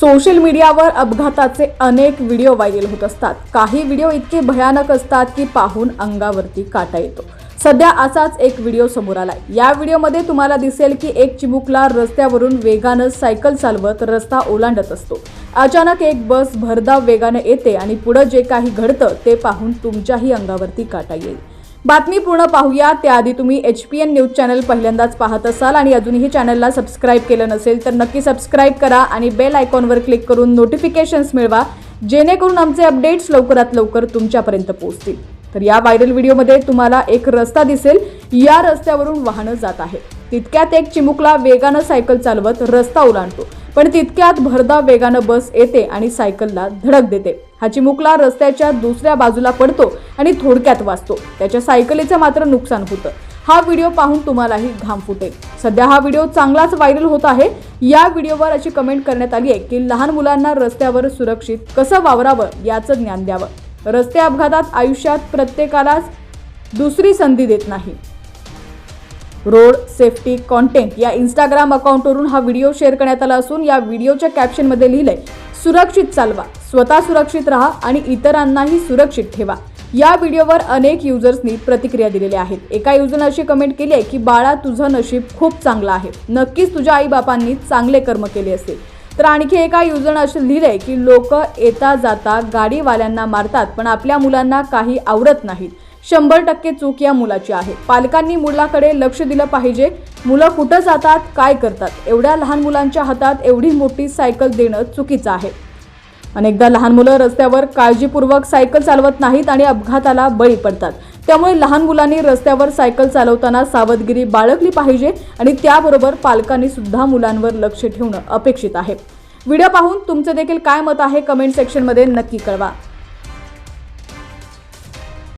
Social मीडियावर अपघाताचे अनेक व्हिडिओ व्हायरल होत असतात. काही व्हिडिओ इतके भयानक असतात की पाहून अंगावरती काटा येतो. सध्या असाच एक व्हिडिओ समोर आलाय. या व्हिडिओमध्ये तुम्हाला दिसेल की एक चिमुकला रस्त्यावरून वेगानं सायकल चालवत रस्ता ओलांडत असतो. अचानक एक बस भरधाव वेगानं येते आणि पुढं जे काही घडतं ते पाहून तुमच्याही अंगावरती काटा येईल. बातमी पूर्ण पाहूया. त्याआधी तुम्ही H P N news channel पहिल्यांदाच पाहत असाल आणि अजूनही चॅनलला सबस्क्राईब केलं नसेल तर नक्की सबस्क्राईब करा आणि बेल आयकॉनवर क्लिक करून नोटिफिकेशन्स मिळवा जेणेकरून आमचे अपडेट्स लवकरात लवकर तुमच्यापर्यंत पोहोचतील. तर या व्हायरल व्हिडिओमध्ये तुम्हाला एक रस्ता दिसेल. या रस्त्यावरून वाहनं जात आहे तितक्यात एक चिमुकला वेगानं सायकल चालवत रस्ता ओलांडतो. पण तितक्यात भरधाव वेगानं बस येते आणि सायकलला धडक देते. हा चिमुकला रस्त्याच्या दुसऱ्या बाजूला पडतो आणि थोडक्यात वाचतो. त्याच्या सायकलीचं मात्र नुकसान होतं. हा व्हिडिओ पाहून तुम्हालाही घाम फुटेल. सध्या हा व्हिडिओ चांगलाच व्हायरल होत आहे. या व्हिडिओवर अशी कमेंट करण्यात आली आहे की लहान मुलांना रस्त्यावर सुरक्षित कसं वावरावं याचं ज्ञान द्यावं. रस्ते अपघातात आयुष्यात प्रत्येकालाच दुसरी संधी देत नाही. रोड सेफ्टी कॉन्टेंट या इंस्टाग्राम अकाउंटवरून हा व्हिडिओ शेअर करण्यात आला असून या व्हिडिओच्या कॅप्शनमध्ये लिहिलंय सुरक्षित चालवा स्वतः सुरक्षित राहा आणि इतरांनाही सुरक्षित ठेवा. या व्हिडिओवर अनेक युजर्सनी प्रतिक्रिया दिलेल्या आहेत. एका युजरनं अशी कमेंट केली आहे की बाळा तुझं नशीब खूप चांगलं आहे. नक्कीच तुझ्या आईबापांनी चांगले कर्म केले असेल तर आणखी एका युजरनं असं लिहिलंय की लोक येता जाता गाडीवाल्यांना मारतात पण आपल्या मुलांना काही आवडत नाहीत. शंभर टक्के चूक या मुलाची आहे. पालकांनी मुलाकडे लक्ष दिलं पाहिजे. मुलं कुठं जातात काय करतात? एवढ्या लहान मुलांच्या हातात एवढी मोठी सायकल देणं चुकीचं आहे. अनेकदा लहान मुलं रस्त्यावर काळजीपूर्वक सायकल चालवत नाहीत आणि अपघाताला बळी पडतात. त्यामुळे लहान मुलांनी रस्त्यावर सायकल चालवताना सावधगिरी बाळगली पाहिजे आणि त्याबरोबर पालकांनी सुद्धा मुलांवर लक्ष ठेवणं अपेक्षित आहे. व्हिडिओ पाहून तुमचं देखील काय मत आहे? कमेंट सेक्शनमध्ये नक्की कळवा.